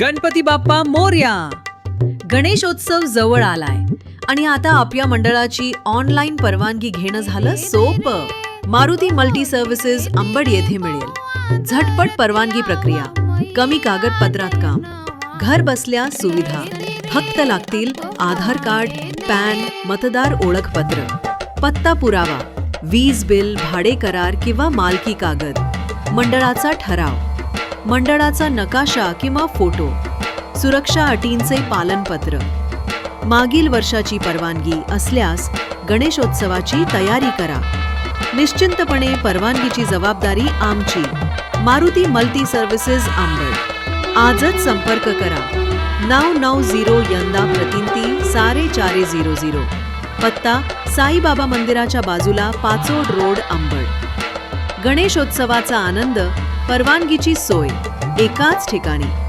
गणपती बाप्पा मोर्या. गणेशोत्सव जवळ आलाय. आणि आता आपल्या मंडळाची ऑनलाईन परवानगी घेणं झालं सोपं. मारुती मल्टी सर्व्हिसेस अंबड येथे मिळेल. झटपट परवानगी प्रक्रिया. कमी कागदपत्रात काम. घर बसल्या सुविधा. फक्त लागतील आधार कार्ड पॅन मतदार ओळखपत्र. पत्ता पुरावा. वीज बिल भाडे करार किंवा मालकी कागद. मंडळाचा ठराव. मंडळाचा नकाशा किंवा फोटो सुरक्षा अटींचे पालनपत्र. मागील वर्षाची परवानगी असल्यास गणेशोत्सवाची तयारी करा. निश्चिंतपणे परवानगीची जबाबदारी आमची. Maruti multi services Ambad. आजच संपर्क करा. नऊ नऊ झिरो यंदा प्रतिंती सारे चारे झिरो झिरो. पत्ता साईबाबा मंदिराच्या बाजूला पाचोड रोड अंबड गणेशोत्सवाचा आनंद परवानगीची सोय एकाच ठिकाणी.